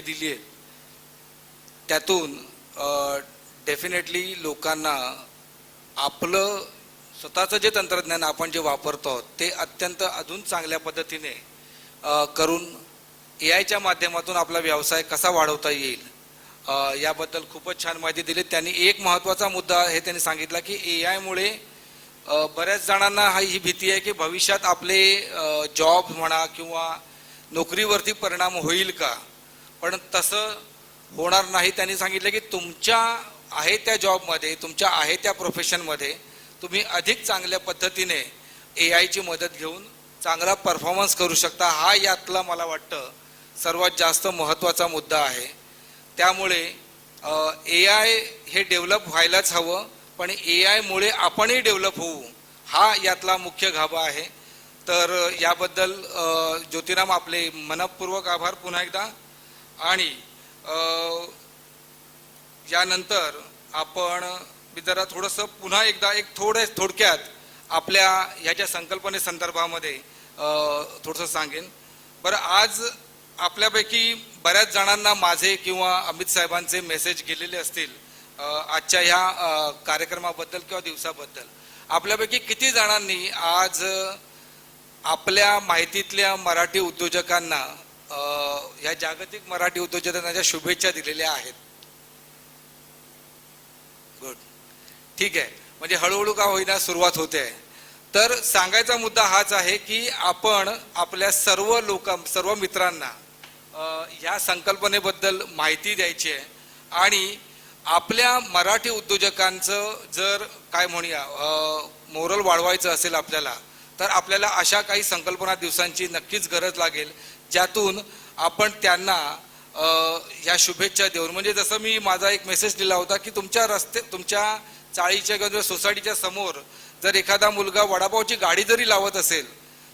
दिली आहे त्यातून डेफिनेटली लोकांना आपलं स्वतःचं जे तंत्रज्ञान आपण जे वापरतो आहोत ते अत्यंत अजून चांगल्या पद्धतीने करून ए आयच्या माध्यमातून आपला व्यवसाय कसा वाढवता येईल याबद्दल खूपच छान माहिती दिली त्यांनी एक महत्त्वाचा मुद्दा हे त्यांनी सांगितला की ए आयमुळे बऱ्याच जणांना हा ही भीती आहे की भविष्यात आपले जॉब म्हणा किंवा नोकरीवरती परिणाम होईल का? पण तसं होणार नाही. त्यांनी सांगितलं की तुमच्या आहे त्या जॉबमध्ये तुमच्या आहे त्या प्रोफेशनमध्ये तुम्ही अधिक चांगल्या पद्धतीने ए आयची मदत घेऊन चांगला परफॉर्मन्स करू शकता. हा यातला मला वाटतं सर्वात जास्त महत्त्वाचा मुद्दा आहे. त्यामुळे ए आय हे डेव्हलप व्हायलाच हवं पण ए आयमुळे आपणही डेव्हलप होऊ हा यातला मुख्य गाभा आहे. तर याबद्दल ज्योतिराम आपले मनपूर्वक आभार पुन्हा एकदा. आणि यानंतर आपण मी जरा थोडंसं पुन्हा एकदा एक थोडं थोडक्यात आपल्या ह्याच्या संकल्पनेसंदर्भामध्ये संदर्भामध्ये थोडंसं सांगेन. बरं आज आपल्यापैकी बऱ्याच जणांना माझे किंवा अमित साहेबांचे मेसेज गेलेले असतील आजच्या ह्या कार्यक्रमाबद्दल किंवा दिवसाबद्दल. आपल्यापैकी किती जणांनी आज आपल्या माहितीतल्या मराठी उद्योजकांना या ह्या जागतिक मराठी उद्योजकांच्या शुभेच्छा दिलेल्या आहेत. गुड ठीक आहे. म्हणजे हळूहळू का होईना सुरुवात होते. तर सांगायचा मुद्दा हाच आहे की आपण आपल्या सर्व लोक सर्व मित्रांना या ह्या संकल्पनेबद्दल माहिती द्यायची आहे. आणि आपल्या मराठी उद्योजकांचं जर काय म्हणूया मोरल वाढवायचं असेल आपल्याला तर आपल्याला अशा काही संकल्पना दिवसांची नक्कीच गरज लागेल ज्यातून आपण त्यांना ह्या शुभेच्छा देऊन म्हणजे जसं मी माझा एक मेसेज दिला होता की तुमच्या रस्ते तुमच्या चाळीच्या किंवा सोसायटीच्या समोर जर एखादा मुलगा वडापावची गाडी जरी लावत असेल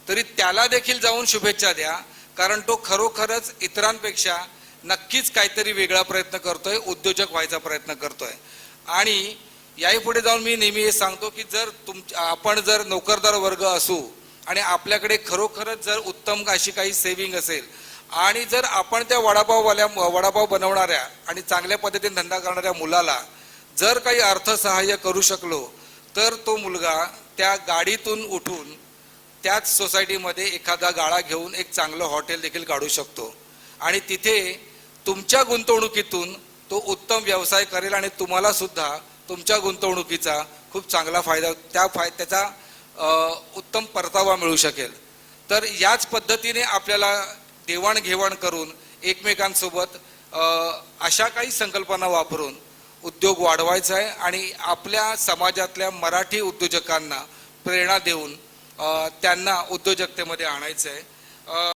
तरी त्याला देखील जाऊन शुभेच्छा द्या. कारण तो खरोखरच इतरांपेक्षा नक्कीच काहीतरी वेगळा प्रयत्न करतोय उद्योजक व्हायचा प्रयत्न करतोय. आणि याही पुढे जाऊन मी नेहमी हे सांगतो की जर तुम आपण जर नोकरदार वर्ग असू आणि आपल्याकडे खरोखरच जर उत्तम अशी काही सेविंग असेल आणि जर आपण त्या वडापाववाल्या वडापाव बनवणाऱ्या आणि चांगल्या पद्धतीने धंदा करणाऱ्या मुलाला जर काही अर्थसहाय्य करू शकलो तर तो मुलगा त्या गाडीतून उठून त्याच सोसायटीमध्ये एखादा गाळा घेऊन एक चांगलं हॉटेल देखील काढू शकतो. आणि तिथे तुमच्या गुंतवणुकीतून तो उत्तम व्यवसाय करेल आणि तुम्हाला सुद्धा तुमच्या गुंतवणुकीचा खूप चांगला फायदा त्या फाय त्याचा उत्तम परतावा मिळू शकेल. तर याच पद्धतीने आपल्याला देवाणघेवाण करून एकमेकांसोबत अशा काही संकल्पना वापरून उद्योग वाढवायचा आहे आणि आपल्या समाजातल्या मराठी उद्योजकांना प्रेरणा देऊन त्यांना उद्योजकतेमध्ये आणायचं आहे.